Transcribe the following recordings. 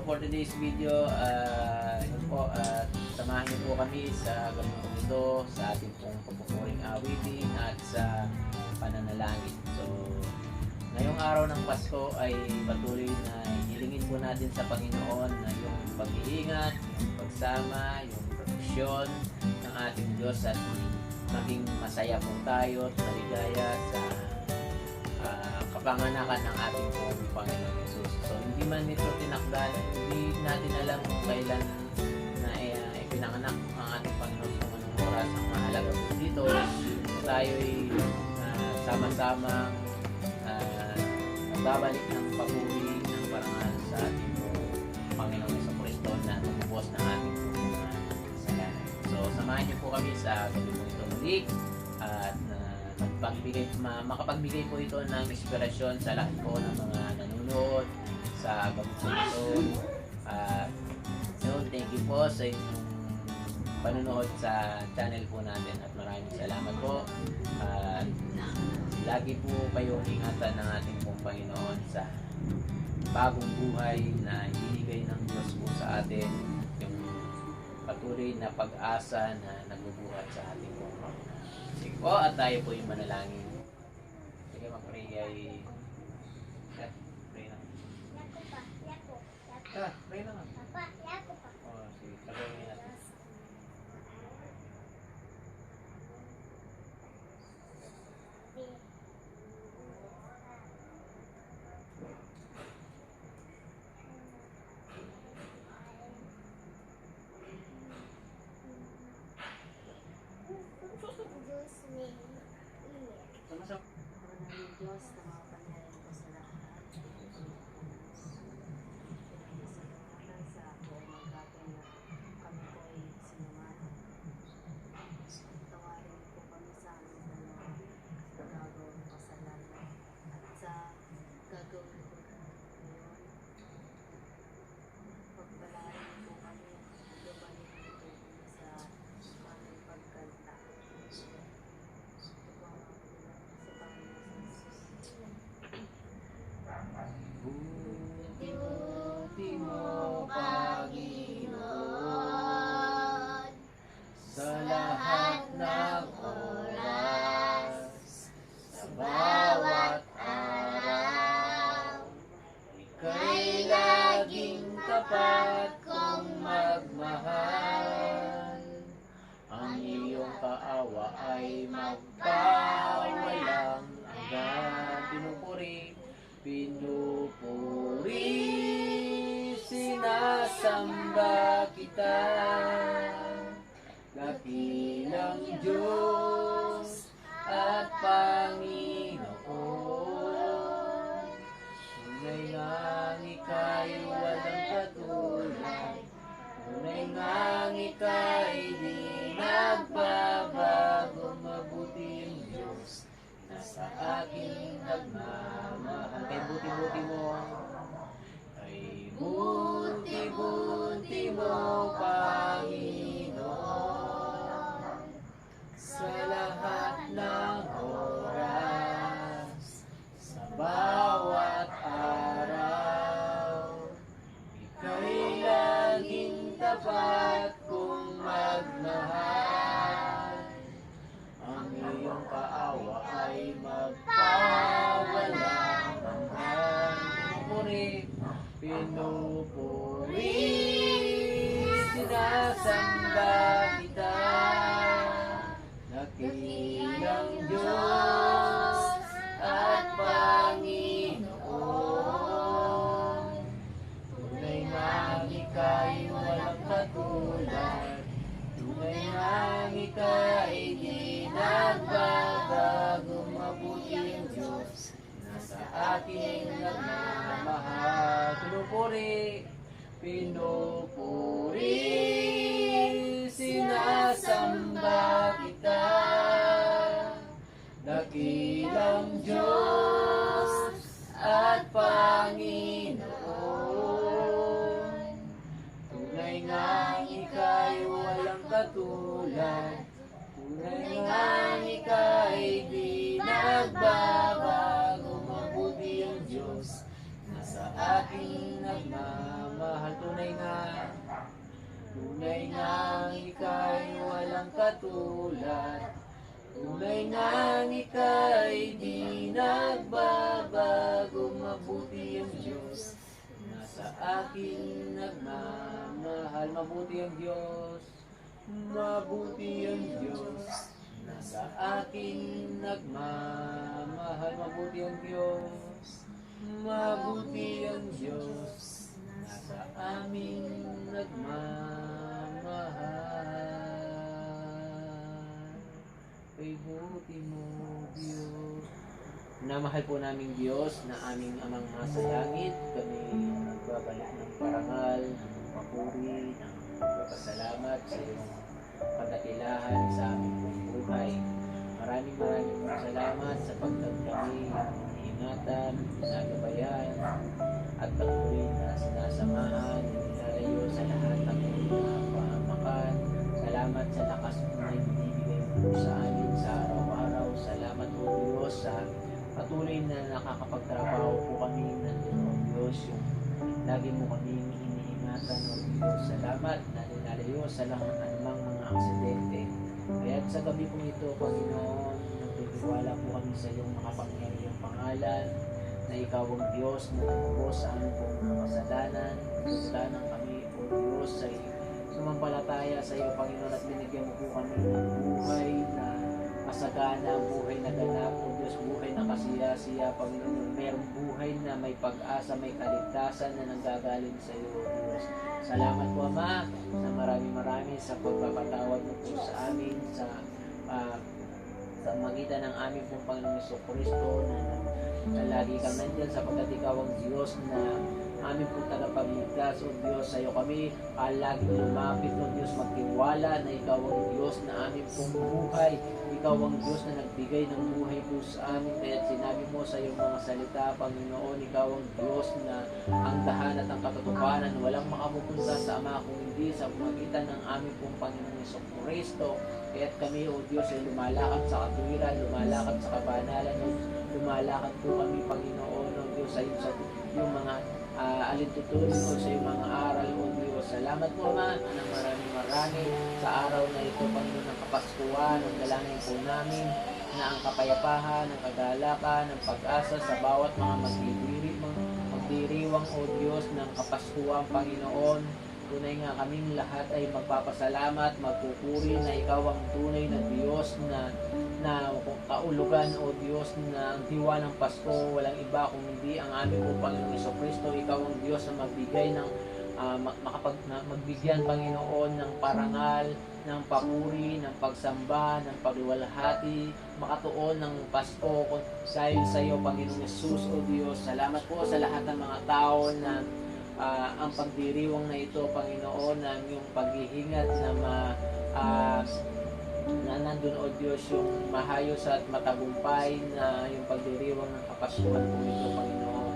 so for today's video, uh, yun po, uh, samahan niyo po kami sa gawin po ito, sa ating pong papupuring awitin at sa pananalangin. So, ngayong araw ng Pasko ay patuloy na hilingin po natin sa Panginoon na yung pag-iingat, yung pagsama, yung proteksyon ng ating Diyos at maging masaya po tayo at maligaya sa kapanganakan ng ating pong Panginoon Jesus. So, hindi man ito tinakdan, hindi natin alam kung kailan na uh, ipinanganak ang ating Panginoon kung anong oras ang mahalaga po dito. Tayo ay ah, sama-sama uh, nagbabalik ng papuri ng parangal sa ating Panginoon sa Kristo na tumubos ng ating mga kasalanan. So, samahan niyo po kami sa gabi po ito muli uh, magpagbigay, ma- makapagbigay po ito ng inspirasyon sa lahat po ng mga nanonood sa ito. At yun, thank you po sa inyong panonood sa channel po natin at maraming salamat po. At lagi po kayong ingatan ng ating pong Panginoon sa bagong buhay na ibigay ng Diyos po sa atin yung patuloy na pag-asa na nagbubuhat sa ating. Sige po, at tayo po yung manalangin. Sige, mag-pray ay... Eh, pray na. Ah, pray na nga. Oh, sige, sabay natin. Sumasap. Manang Diyos na sa lahat ng oras, sa bawat araw. Ika'y laging tapat kong magmahal. Ang iyong kaawa ay magpawalang hanggan. Pinupuri, pinupuri, sinasamba kita. Di nagbabago mabuting Diyos na sa aking nagmamahal. Kay buti-buti mo, kay buti-buti mo, Panginoon, sa lahat ng ating nagmamahal. Pinupuri, pinupuri, sinasamba kita. Dakilang Diyos at Panginoon. Tunay nga ika'y walang katulad. Tunay nga ika'y ating nagmamahal. Tunay nga, tunay nga ika'y walang katulad. Tunay nga ika'y di nagbabago. Mabuti ang Diyos na sa akin nagmamahal. Mabuti ang Diyos, mabuti ang Diyos na sa akin nagmamahal. Mabuti ang Diyos. Mabuti ang Diyos Nasa amin nagmamahal. Kay buti mo Diyos. Namahal po namin Diyos na aming amang nasa langit. Kami nagbabalik ng parangal, ng papuri, ng pagpapasalamat sa iyong kadakilahan sa aming buhay. Maraming maraming ingatan, nagabayan, at patuloy na sinasamahan, nilalayo sa lahat ng mga pamakan. Salamat sa lakas mo na ibinibigay mo po sa amin sa araw-araw. Salamat po Diyos sa patuloy na nakakapagtrabaho po kami ng o Diyos yung lagi mo kami iniingatan o Diyos. Salamat na nilalayo sa lahat anumang mga aksidente. Kaya sa gabi pong ito, Panginoon, nagtitiwala po kami sa iyong makapangyarihang pangalan na ikaw ang Diyos na tumubos sa aming pong mga kasalanan. Kasalanan kami, O Diyos, sa sumampalataya sa iyo, Panginoon, at binigyan mo po kami ng buhay na kasagana, buhay na ganap, O Diyos, buhay na kasiya-siya, Panginoon, merong buhay na may pag-asa, may kaligtasan na nanggagaling sa iyo, O Diyos. Salamat po, Ama, sa marami-marami sa pagpapatawad mo po sa amin, sa ah, sa magitan ng aming pong Panginoong Kristo na, na lagi kang nandyan sapagkat ikaw ang Diyos na aming pong tagapagligtas. O Diyos sa iyo kami ah, lagi lumapit. O Diyos magtiwala na ikaw ang Diyos na aming pong buhay. Ikaw ang Diyos na nagbigay ng buhay po sa amin. Kaya sinabi mo sa iyong mga salita Panginoon ikaw ang Diyos na ang tahanan at ang katotohanan. Walang makapupunta sa Ama kung hindi sa magitan ng aming pong Panginoong Yeso Kristo Kaya't kami, O Diyos, ay lumalakad sa katuwiran, lumalakad sa kabanalan, lumalakad po kami, Panginoon, O Diyos, sa, sa yung mga uh, alintutunin o sa yung mga aral, O Diyos. Salamat po, Ama, ng maraming marami sa araw na ito, Panginoon, ng Kapaskuhan, ang dalangin po namin na ang kapayapahan, ang kagalakan, ang pag-asa sa bawat mga magdidiri, magdiriwang, O Diyos, ng Kapaskuhan, Panginoon, Tunay nga kaming lahat ay magpapasalamat, magpupuri na ikaw ang tunay na Diyos na na kaulugan o Diyos na ang diwa ng Pasko, walang iba kung hindi ang aming po Panginoong Iso Kristo, ikaw ang Diyos na magbigay ng ma- makapag, na, magbigyan Panginoon ng parangal, ng papuri, ng pagsamba, ng pagluwalhati, makatuon ng Pasko dahil sa iyo Panginoong Yesus o Diyos. Salamat po sa lahat ng mga tao na ah, ang pagdiriwang na ito, Panginoon, ng iyong paghihingat na ma, ah, na nandun, O Diyos, yung mahayos at matagumpay na yung pagdiriwang ng kapasuhan po ito, Panginoon.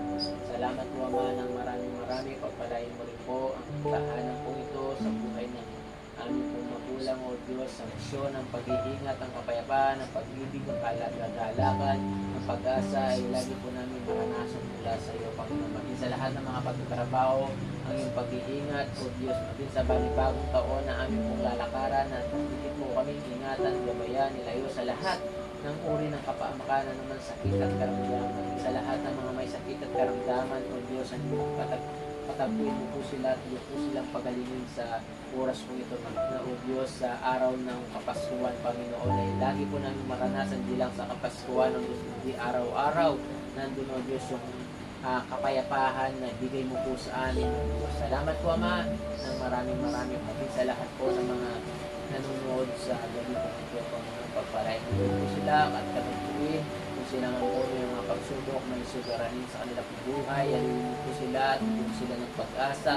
Salamat po, Ama, ng maraming marami. Pagpalain mo rin po ang tahanan po ito sa buhay ng aming pong magulang, O Diyos, sa misyon ng pag-iingat, ang kapayapaan, ang pag-ibig, ang kalagalakan, ang pag-asa ay lagi po namin maranasan mula sa iyo, Panginoon. Maging sa lahat ng mga pagtatrabaho, ang iyong pag-iingat, O Diyos, maging sa banibagong taon na aming pong lalakaran at higit mo kami ingatan, gabayan, nilayo sa lahat ng uri ng kapamakanan naman sakit at karamdaman. Sa lahat ng mga may sakit at karamdaman, O Diyos, ang iyong patag pataguin mo po sila at iyong po silang pagalingin sa oras po ito na o sa araw ng Kapaskuhan, Panginoon, ay lagi po namin maranasan di lang sa Kapaskuhan ng hindi araw-araw nandun o Diyos yung ah, kapayapahan na bigay mo po sa amin. Salamat po, Ama, ng maraming maraming pati sa lahat po ng mga nanonood sa gabi po ito. Panginoon, pagpalain mo po sila at kanupuin kung sila nga po yung mga pagsubok na isugaranin sa kanilang buhay. Yan po sila at kung sila ng pag-asa.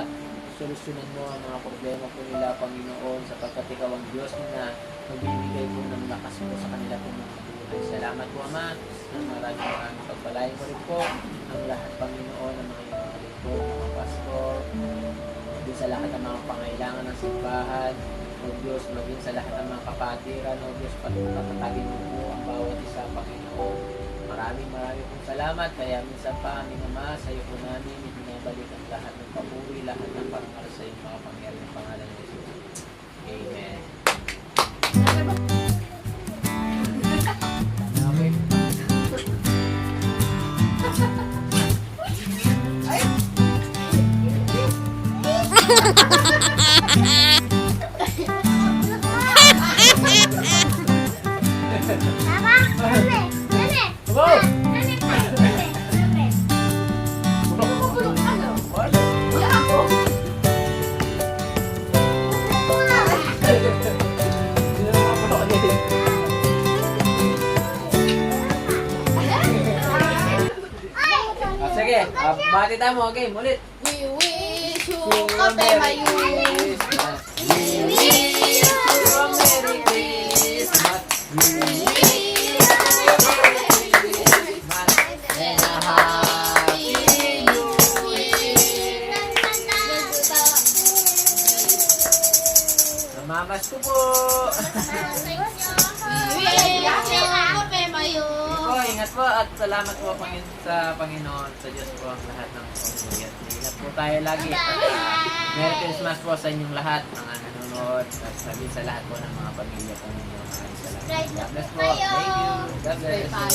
Solusyonan mo ang mga problema po nila, Panginoon, sapagkat ikaw ang Diyos na magbibigay po ng lakas po sa kanila po mga buhay. Salamat po, Ama, ng maraming maraming pagpalain mo rin po ang lahat, Panginoon, ng mga iyong mga lingkod, mga pastor, sa lahat ng mga pangailangan ng simbahan, o Diyos, maging sa lahat ng mga kapatiran, o Diyos, patatagin mo po ang bawat isa, Panginoon. Maraming maraming pong salamat, kaya minsan pa aming Ama, sa iyo po namin, ibinabalik ang lahat ng papuri, lahat ng parangal sa iyong mga pangyari ng pangalan ni Jesus. Amen. Wow! sige, ah, bati tayo mo. Okay, ulit. We wish you kape mayu. Christmas. We wish you a Merry Christmas. We wish you a Merry Christmas and a Happy New Year. Namamas ko po. We wish you kape mayu. Po, ingat po at salamat po Pangin- sa Panginoon, sa Diyos po ang lahat ng pamilya. Ingat po tayo lagi. At ah, Merry Christmas po sa inyong lahat, mga nanonood, at sabi sa lahat po ng mga pamilya po ninyo. Maraming salamat. God bless po. Thank you. God bless.